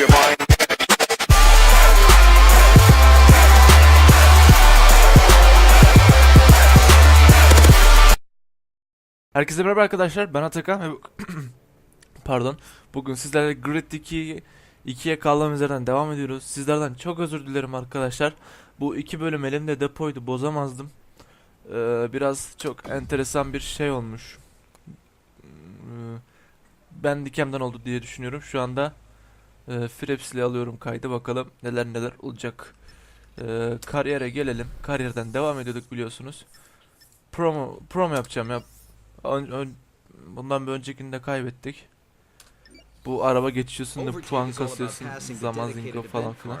Herkese merhaba arkadaşlar. Ben Atakan ve pardon. Bugün sizlerle Grid 2 2'ye kaldığımız yerden devam ediyoruz. Sizlerden çok özür dilerim arkadaşlar. Bu iki bölüm elimde depoydu, bozamazdım. Ee, biraz çok enteresan bir şey olmuş. Ee, ben dikemden oldu diye düşünüyorum. Şu anda e, Fraps'le alıyorum kaydı. Bakalım neler neler olacak. Ee, kariyere gelelim. Kariyerden devam ediyorduk biliyorsunuz. Promo, promo yapacağım ya. Ön- ön- bundan bir öncekinde kaybettik. Bu araba geçiyorsun da puan kasıyorsun zaman zinko falan filan.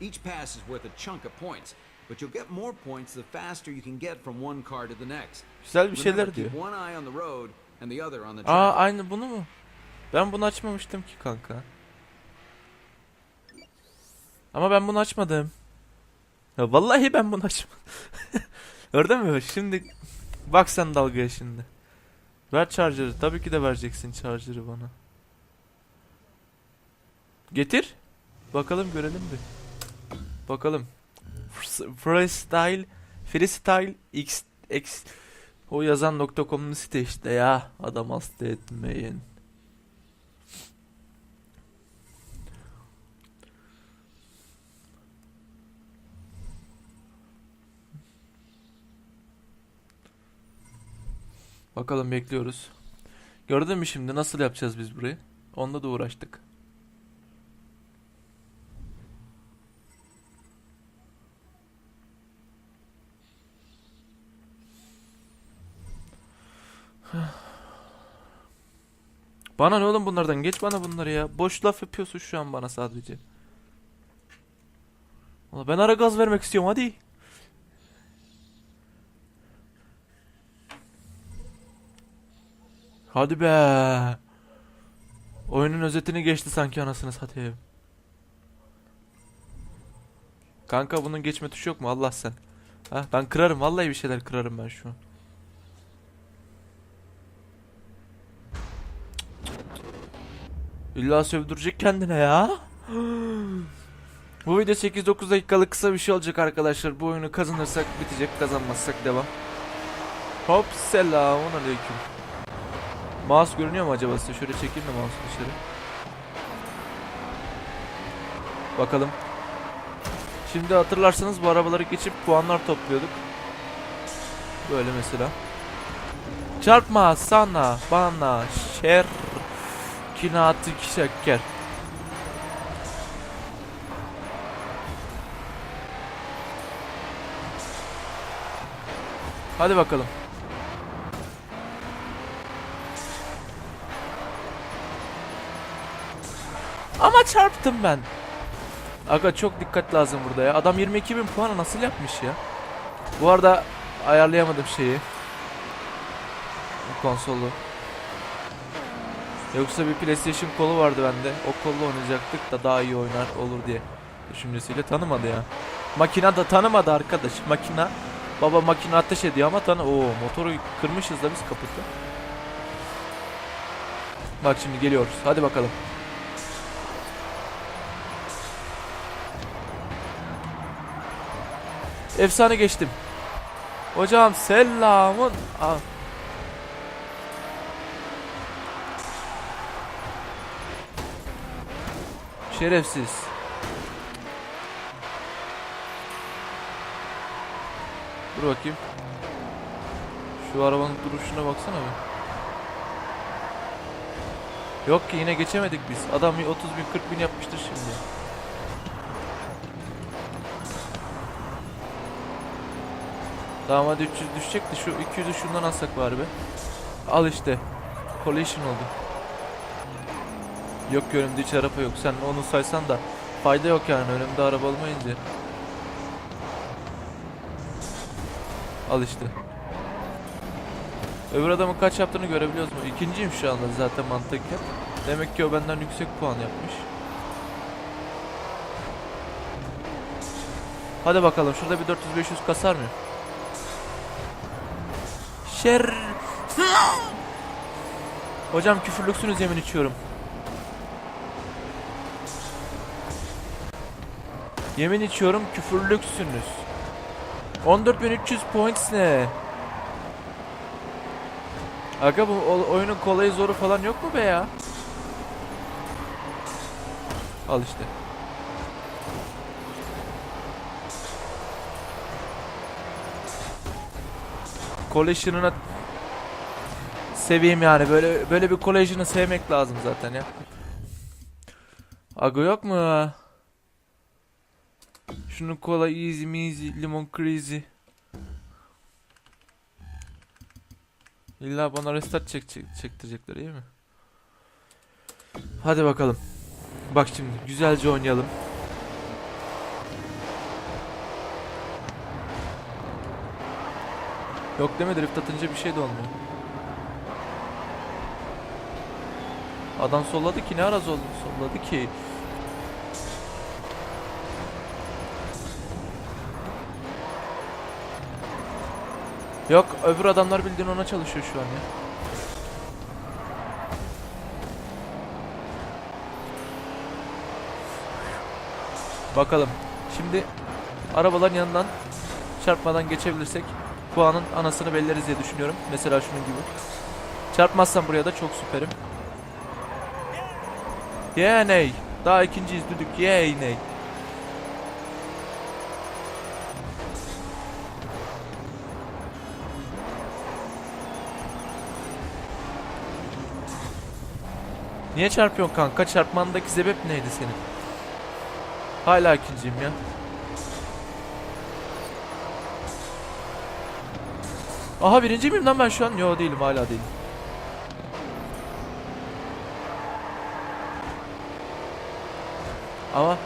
Each pass is worth a chunk of points, but you'll get more points the faster you can get from one car to the next. Güzel bir şeyler diyor. one eye on the road and the other on the Aa aynı bunu mu? Ben bunu açmamıştım ki kanka. Ama ben bunu açmadım. Ya vallahi ben bunu açmadım. Gördün mü? Şimdi bak sen dalgaya şimdi. Ver charger'ı. Tabii ki de vereceksin charger'ı bana. Getir. Bakalım görelim bir. Bakalım. Fr- Freestyle Freestyle X X o yazan .com'un site işte ya. Adam hasta etmeyin. Bakalım bekliyoruz. Gördün mü şimdi nasıl yapacağız biz burayı? Onda da uğraştık. Bana ne oğlum bunlardan? Geç bana bunları ya. Boş laf yapıyorsun şu an bana sadece. Ben ara gaz vermek istiyorum hadi. Hadi be. Oyunun özetini geçti sanki anasını satayım. Kanka bunun geçme tuşu yok mu? Allah sen. Ha, ben kırarım. Vallahi bir şeyler kırarım ben şu an. İlla sövdürecek kendine ya. Bu video 8-9 dakikalık kısa bir şey olacak arkadaşlar. Bu oyunu kazanırsak bitecek, kazanmazsak devam. Hop selamun aleyküm. Mouse görünüyor mu acaba size? Şöyle çekeyim de mouse'u dışarı. Bakalım. Şimdi hatırlarsanız bu arabaları geçip puanlar topluyorduk. Böyle mesela. Çarpma sana bana şer kinatı şeker. Hadi bakalım. Ama çarptım ben. Aga çok dikkat lazım burada ya. Adam 22 bin puanı nasıl yapmış ya? Bu arada ayarlayamadım şeyi. Konsolu. Yoksa bir PlayStation kolu vardı bende. O kolla oynayacaktık da daha iyi oynar olur diye düşüncesiyle tanımadı ya. Makina da tanımadı arkadaş. Makina baba makine ateş ediyor ama tanı. Oo motoru kırmışız da biz kaputu. Bak şimdi geliyoruz. Hadi bakalım. Efsane geçtim. Hocam selamın. Aa. Şerefsiz. Dur bakayım. Şu arabanın duruşuna baksana bir. Yok ki yine geçemedik biz. Adam 30 bin 40 bin yapmıştır şimdi. Tamam hadi 300 düşecekti. Şu 200'ü şundan alsak bari be. Al işte. Collision oldu. Yok önümde hiç araba yok. Sen onu saysan da fayda yok yani önümde araba olmayınca. Al işte. Öbür adamın kaç yaptığını görebiliyoruz mu? İkinciyim şu anda zaten mantıken. Demek ki o benden yüksek puan yapmış. Hadi bakalım şurada bir 400-500 kasar mı? şer... Hocam küfürlüksünüz yemin içiyorum. Yemin içiyorum küfürlüksünüz. 14300 points ne? Aga bu oyunun kolayı zoru falan yok mu be ya? Al işte. Collision'ına seveyim yani böyle böyle bir collision'ı sevmek lazım zaten ya. Aga yok mu? Şunu kola easy measy limon crazy. İlla bana restart çek, çek çektirecekler değil mi? Hadi bakalım. Bak şimdi güzelce oynayalım. Yok deme drift atınca bir şey de olmuyor. Adam solladı ki ne ara sol- solladı ki? Yok öbür adamlar bildiğin ona çalışıyor şu an ya. Bakalım. Şimdi arabaların yanından çarpmadan geçebilirsek puanın anasını belleriz diye düşünüyorum. Mesela şunun gibi. Çarpmazsam buraya da çok süperim. Yeah ney. Daha ikinciyiz düdük. Yeah ney. Niye çarpıyorsun kanka? Çarpmandaki sebep neydi senin? Hala ikinciyim ya. Aha birinci miyim lan ben şu an? Yo değilim hala değilim. Ama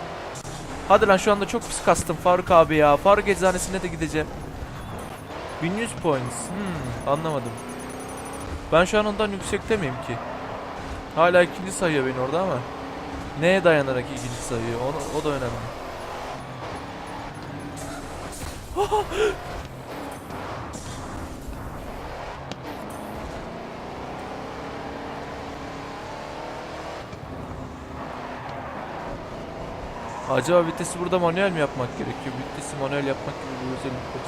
Hadi lan şu anda çok pis kastım Faruk abi ya. Faruk eczanesine de gideceğim. 1100 points. Hmm, anlamadım. Ben şu an ondan yüksekte miyim ki? Hala ikinci sayıyor beni orada ama. Neye dayanarak ikinci sayıyor? O, o da önemli. Acaba vitesi burada manuel mi yapmak gerekiyor? Vitesi manuel yapmak gibi bir özellik var.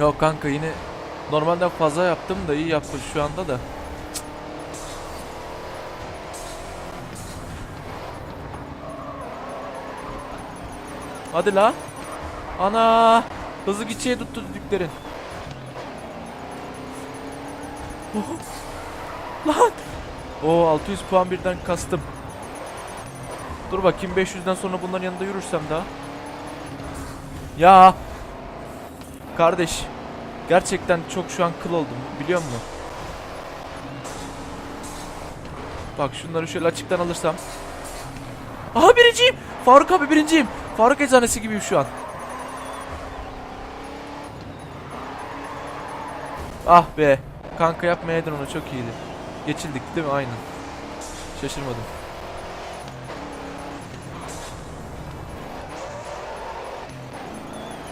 Yok kanka yine normalden fazla yaptım da iyi yaptım şu anda da. Hadi la. Ana. Hızlı gideceği tuttu düdüklerin. Oh. Lan. Oo 600 puan birden kastım. Dur bakayım 500'den sonra bunların yanında yürürsem daha. Ya. Kardeş. Gerçekten çok şu an kıl oldum biliyor musun? Bak şunları şöyle açıktan alırsam. Aha birinciyim. Faruk abi birinciyim. Faruk eczanesi gibiyim şu an. Ah be. Kanka yapmayaydın onu çok iyiydi. Geçildik değil mi? Aynen. Şaşırmadım.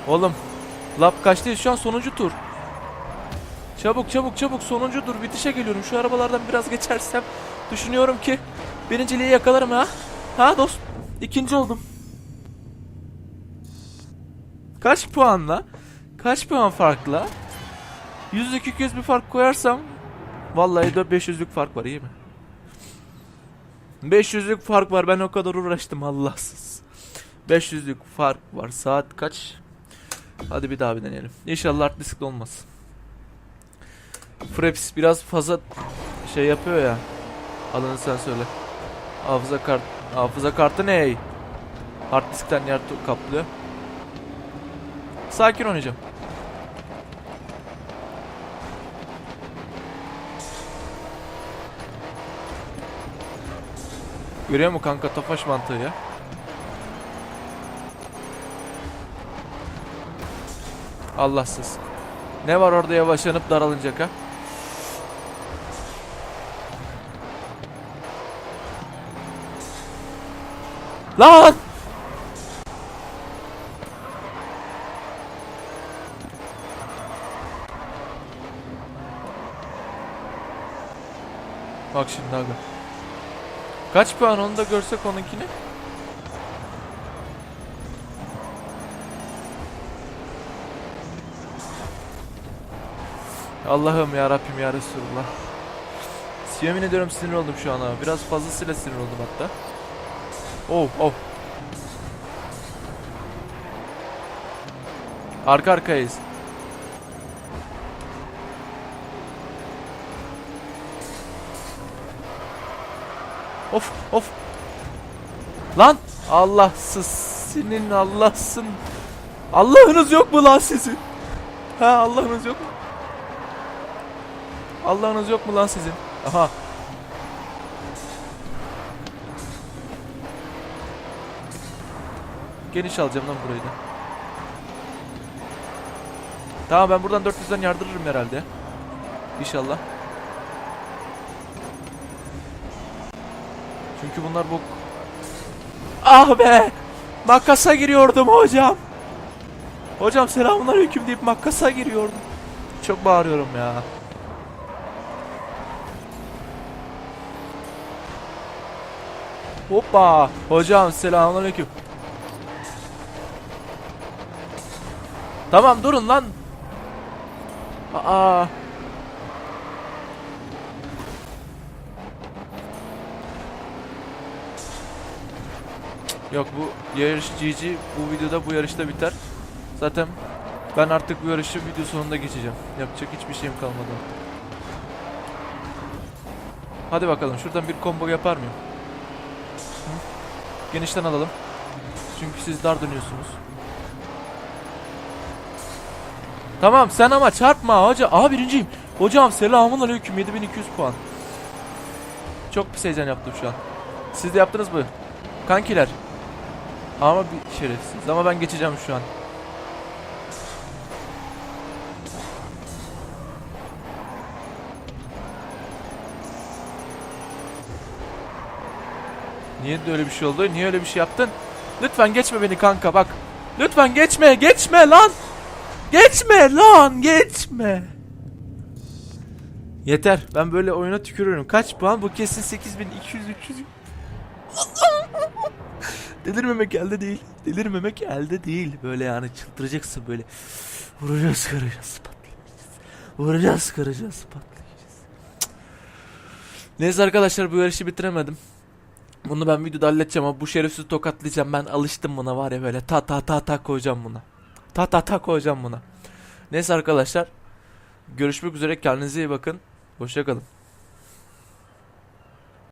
Oğlum. Lap kaçtayız şu an sonuncu tur. Çabuk çabuk çabuk sonuncu tur bitişe geliyorum. Şu arabalardan biraz geçersem düşünüyorum ki birinciliği yakalarım ha. Ha dost. İkinci oldum. Kaç puanla? Kaç puan farkla? 100'lük 200 bir fark koyarsam vallahi 4 500'lük fark var iyi mi? 500'lük fark var ben o kadar uğraştım Allahsız. 500'lük fark var saat kaç? Hadi bir daha bir deneyelim. İnşallah hard diskli olmaz. Fraps biraz fazla şey yapıyor ya. Adını sen söyle. Hafıza kart hafıza kartı ne? Hard diskten yer kaplıyor. Sakin oynayacağım. Görüyor mu kanka tofaş mantığı ya? Allahsız. Ne var orada yavaşlanıp daralınacak ha? Lan! Bak şimdi abi. Kaç puan onu da görsek onunkini? Allah'ım ya Rabbim ya Resulullah. Yemin ediyorum sinir oldum şu an abi. Biraz fazlasıyla sinir oldum hatta. Oh oh. Arka arkayız. Of of. Lan Allahsız senin Allahsın. Allah'ınız yok mu lan sizin? Ha Allah'ınız yok mu? Allah'ınız yok mu lan sizin? Aha. Geniş alacağım lan burayı da. Tamam ben buradan 400'den yardırırım herhalde. İnşallah. Çünkü bunlar bu... Ah be! Makasa giriyordum hocam. Hocam selamünaleyküm deyip makasa giriyordum. Çok bağırıyorum ya. Hoppa! Hocam selamünaleyküm. Tamam durun lan. Aa. Yok bu yarış GG bu videoda bu yarışta biter. Zaten ben artık bu yarışı video sonunda geçeceğim. Yapacak hiçbir şeyim kalmadı. Hadi bakalım şuradan bir combo yapar mıyım? Hı? Genişten alalım. Çünkü siz dar dönüyorsunuz. Tamam sen ama çarpma hoca. Aha birinciyim. Hocam selamun aleyküm 7200 puan. Çok pis heyecan yaptım şu an. Siz de yaptınız mı? Kankiler. Ama bir şerefsiz. Ama ben geçeceğim şu an. Niye de öyle bir şey oldu? Niye öyle bir şey yaptın? Lütfen geçme beni kanka bak. Lütfen geçme, geçme lan. Geçme lan, geçme. Yeter. Ben böyle oyuna tükürüyorum. Kaç puan? Bu kesin 8200 300. Delirmemek elde değil. Delirmemek elde değil. Böyle yani çıldıracaksın böyle. Vuracağız, kıracağız, patlayacağız. Vuracağız, kıracağız, patlayacağız. Neyse arkadaşlar bu yarışı bitiremedim. Bunu ben videoda halledeceğim ama bu şerefsizi tokatlayacağım. Ben alıştım buna var ya böyle ta ta ta ta koyacağım buna. Ta ta ta koyacağım buna. Neyse arkadaşlar. Görüşmek üzere. Kendinize iyi bakın. Hoşçakalın.